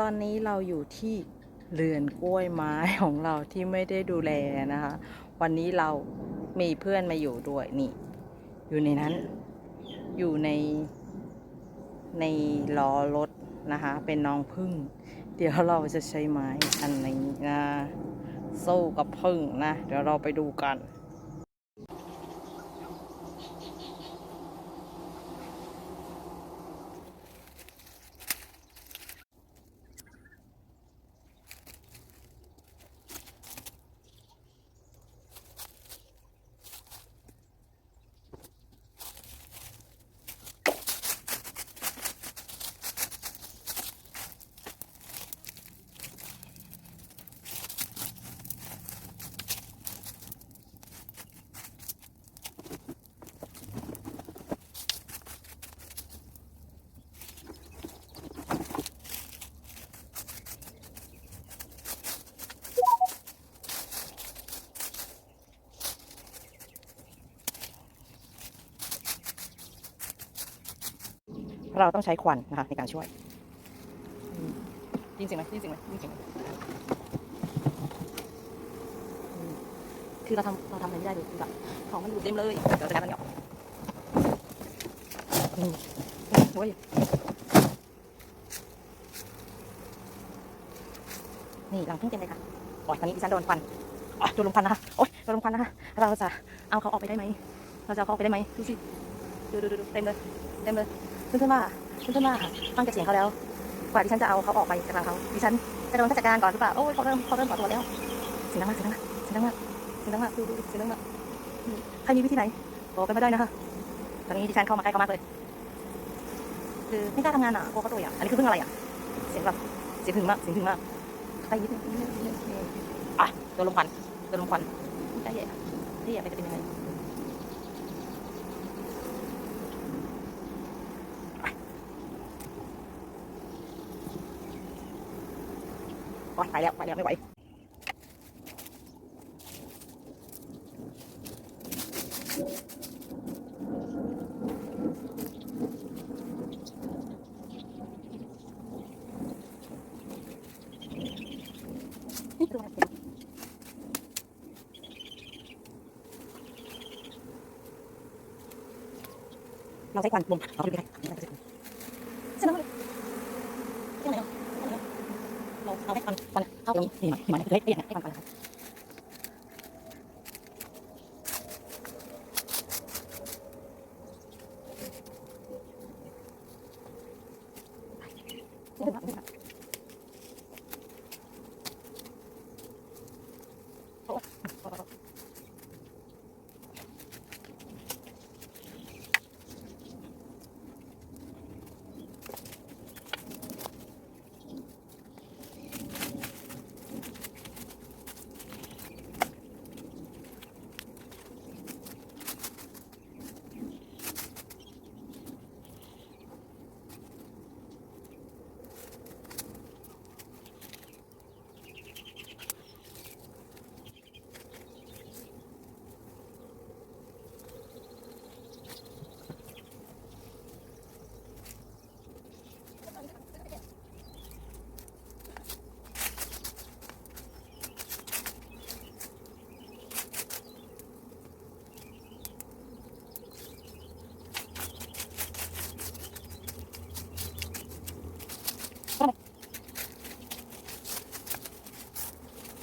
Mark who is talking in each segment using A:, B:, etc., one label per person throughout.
A: ตอนนี้เราอยู่ที่เรือนกล้วยไม้ของเราที่ไม่ได้ดูแลนะคะ วันนี้เรามีเพื่อนมาอยู่ด้วยนี่ อยู่ในนั้น อยู่ในในล้อรถนะคะ เป็นน้องพึ่ง เดี๋ยวเราจะใช้ไม้อันนี้นะสู้กับพึ่งนะ เดี๋ยวเราไปดูกัน เราต้องใช้ควันนะคะในการช่วยอืมจริงจริงไหมจริงจริงไหมจริงจริงไหมอืมคือเราทำเราทำอะไรไม่ได้เลยคือแบบของมันอยู่เต็มเลยเดี๋ยวจะการมันออกอืมโอ้ยนี่หลังพึ่งเต็มเลยค่ะโอ้ยตอนนี้ดิฉันโดนควันอ๋อโดนลมควันนะคะโอ้ยโดนลมควันนะคะเราจะเอาเขาออกไปได้ไหมเราจะเอาเขาออกไปได้ไหมดูสิดูดูดูดูเต็มเลยเต็มเลย เพื่อนๆว่าเพื่อนๆว่าฟังจากเสียงเขาแล้ว กว่าดิฉันจะเอาเขาออกไปจากรังเขาดิฉันจะโดนข้าราชการก่อนหรือเปล่าโอ้ยเขาเริ่มเขาเริ่มก่อตัวแล้วเสียงดังมากเสียงดังมากเสียงดังมากเสียงดังมากดูดูเสียงดังมากใครมีวิธีไหนบอกกันมาได้นะคะตอนนี้ดิฉันเข้ามาใกล้เขามากเลยคือไม่กล้าทำงานอะกลัวเขาตัวอย่างอันนี้คือเรื่งอะไรอะเสียงแบบเสียงถึงมากเสียงถึงมากใครนิดนึงนิดนึงนิดนึงอะโดนลมควันโดนลมควันใช่แย่ใช่แย่ไปจะเป็นยังไง โอ๊ยไปแล้วไปแล้วไม่ไหวเราใช้ควันลมเราดูดิใช่ไหมใช่ไหมเราเอาให้ค วันควันเข้าตร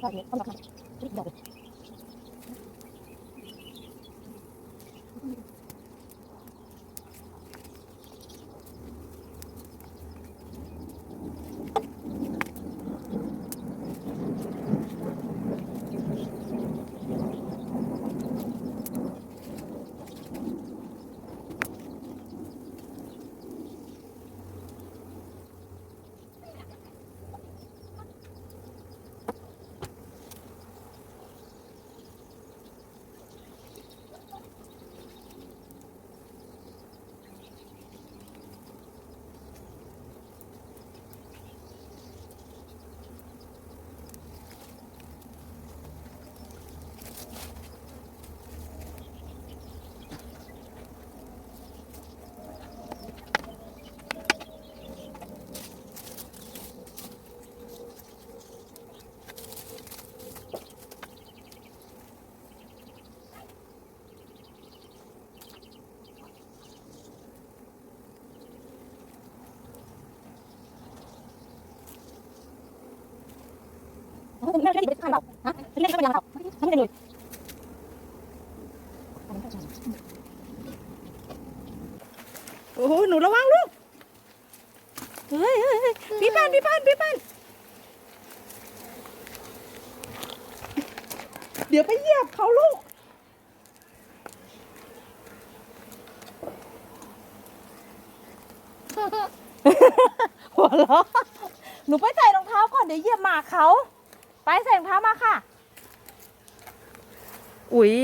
A: บบอกเลยคุ ฮะคุณแม่ช่วยไปยังเปล่าทำไม่ได้เลยโอ้โหหนูระวังลูก เฮ้ยเฮ้ยพี่ปานพี่ปานพี่ปานเดี๋ยวไปเหยียบเขาลูกหัวเราะหนูไปใส่รองเท้าก่อนเดี๋ยวเหยียบหมาเขา ไปใส่รองเท้ามาค่ะ อุ๊ย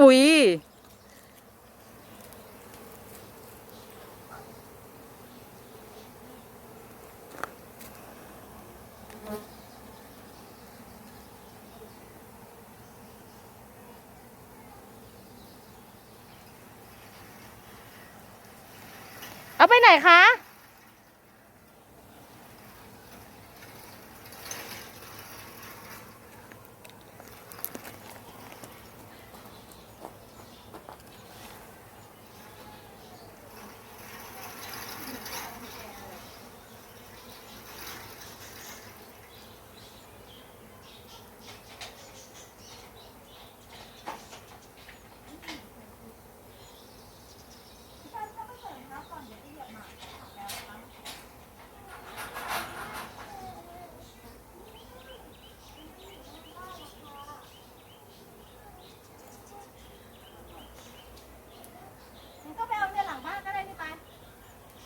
A: อุ๊ย เอาไปไหนคะ ก็ไปเอาเนี่ยหลังบ้านก็ได้นี่ไป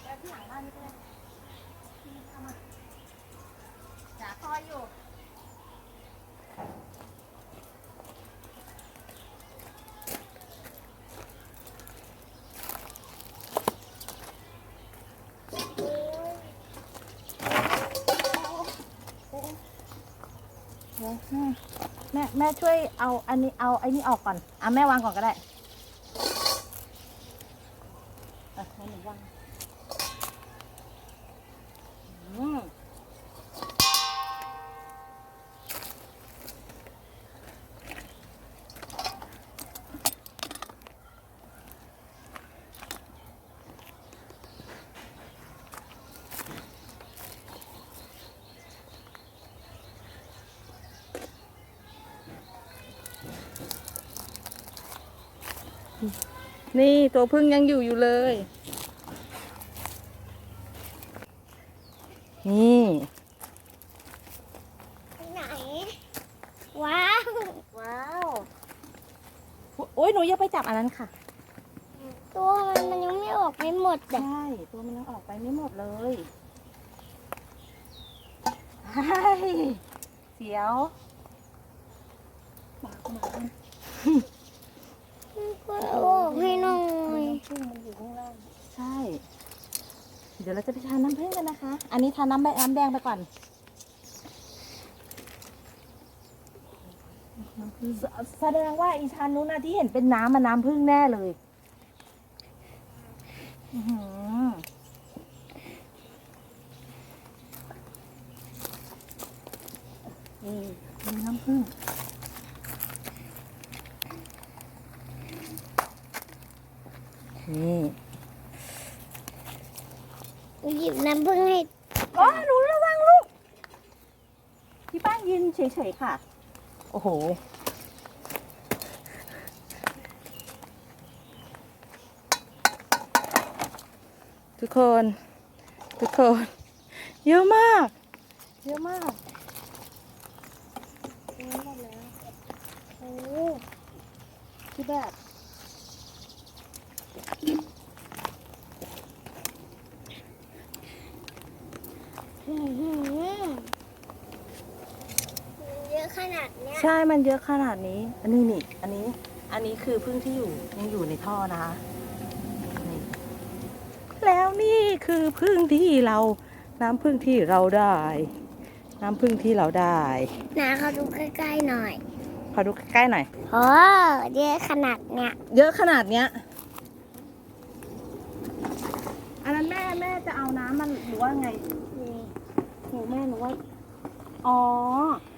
A: ไปที่หลังบ้านนี่ก็ได้เอามาจ๋าคอยอยู่ แม่แม่ช่วยเอาอันนี้เอาไอ้นี่ออกก่อนอะแม่วางก่อนก็ได้อะให้หนูวางอืม นี่ตัวพึ่งยังอยู่อยู่เลย นี่
B: ไหน ว้าว
A: ว้าว โอ้ยหนูอย่าไปจับอันนั้นค่ะ
B: ตัวมันมันยังไม่ออกไม่หมดเลย
A: ใช่ ตัวมันยังออกไปไม่หมดเลยใช่เสียว
B: ก็ เอาออกให้หน่อย
A: ใช่ เดี๋ยวเราจะไปทานน้ำผึ้งกันนะคะ อันนี้ทานน้ำใบน้ำแดงไปก่อนแสแสดงว่าอีชานนู้นนะที่เห็นเป็นน้ำมันน้ำผึ้งแน่เลย อื้อหือนี่มีน้ำผึ้งนี่
B: หยิ บน้ำผึ้งให้
A: อ๋อหนูระวังลูก พี่ป้ายืนเฉยๆค่ะ โอ้โห ทุกคน ทุกคน เยอะมาก เยอะมากเยอะมากแล้วโอ้คือแบบ
B: อื้อหือเยอะข นาดเนี้ย
A: ใช่มันเยอะขนาดนี้ อันนี้นี่ อันนี้ อันนี้คือพึ่งที่อยู่ยังอยู่ในท่อนะคะนี่แล้วนี่คือพึ่งที่เรา น้ำพึ่งที่เราได้ น้ำพึ่งที่เราได้
B: นาเขาดูใกล้ๆหน่อย
A: ขอดูใกล้ๆหน่อย
B: โอ้เยอะขนาดเนี้ย
A: เยอะขนาดเนี้ย อันนั้นแม่แม่จะเอาน้ำมันหรือว่าไงหนูแม่หนูว่า อ๋อเ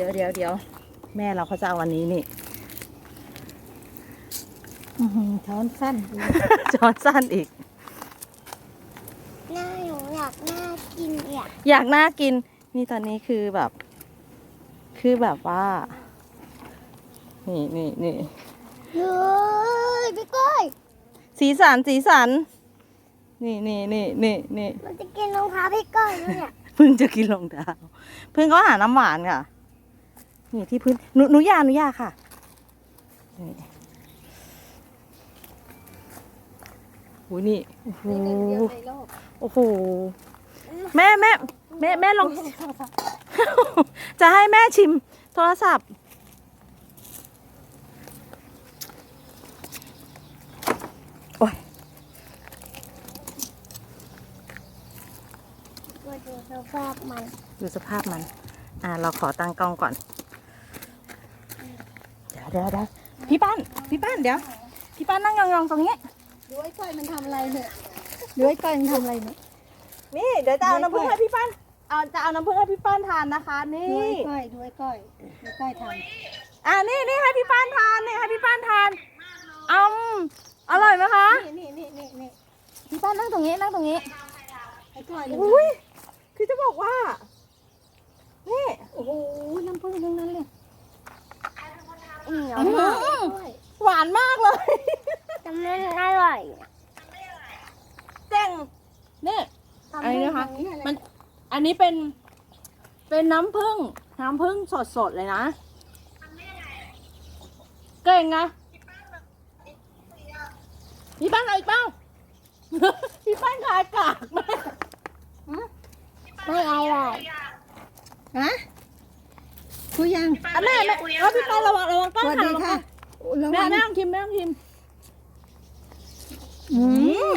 A: ดี๋ยวเดี๋ยวเดี๋ยวแม่เราเขาจะเอาอันนี้นี่อื้อหือช้อนสั้น ช้อนสั้นอีก
B: หน้าหนูอยากหน้ากินอยาก
A: อยากน่ากิน นี่ตอนนี้คือแบบ คือแบบว่า นี่นี่นี่
B: เฮ้ยพี่ก้อย
A: สีสันสีสัน นี่นี่นี่นี่นี่
B: มันจะกินรองเท้าพี่ก้อยแล้วเนี่ย
A: เพิ่งจะกินรองเท้าเพิ่งก็หาน้ำหวานค่ะ นี่ที่พื้นหนูหนูยาหนูยาค่ะนี่โอ้ยนี่โอ้โหโอ้โหแม่แม่แม่แม่ลอง จะให้แม่ชิมโทรศัพท์ โอ้ย
B: มาดูสภาพมัน
A: ดูสภาพมัน อ่าเราขอตั้งกล้องก่อน เดี๋ยวเดี๋ยวเดี๋ยวพี่ป้านพี่ป้านเดี๋ยว พี่ป้านนั่งยองๆตรงนี้
B: ดูไอ้ก้อยมันทำอะไรเนี่ยดูไอ้ก้อยมันทำอะไรเนี่ย
A: นี่เดี๋ยวจะเอาน้ำผึ้งให้พี่ป้านเอาจะเอาน้ำผึ้งให้พี่ป้านทานนะคะ นี่
B: ดูไอ้ก้อยดูไอ้ก้อยดูไอ้ก้อยท
A: อ่านี่นี่ให้พี่ป้านทานนี่ให้พี่ป้านทานอืมอร่อยไหมคะำ
B: นี่นี่นี่นี่
A: พี่ป้านนั่งตรงนี้นั่งตรงนี้
B: ไอ้ก้อยมัน
A: อุ้ยคือจะบอกว่านี่
B: โอ้โหน้ำผึ้งทั้งนั้นเลย เหนียว
A: อื้อหื
B: มาก
A: อ
B: ไอ้ก้อย
A: หวานมากเลย
B: จำนั้นอร่อย
A: เจ๋งนี่
B: ทำ
A: อันนี้นะคะ
B: ให้ทางอะไร
A: มันอันนี้เป็น เป็นน้ำผึ้งน้ำผึ้งสดๆเลยนะเก่งไงพี่ป้านเอาอีกเป้าพี่ป้านขายกากมาก
B: ไม่อร่อย
C: ฮะ คุยยัง
A: แม่แม่เอาพี่ป้าระวังระวังป้า
C: สวัส
A: ค่
C: ดี
A: ง
C: ค่ะ
A: แม่แม่ต้องคิมแม่ต้องคิม อืม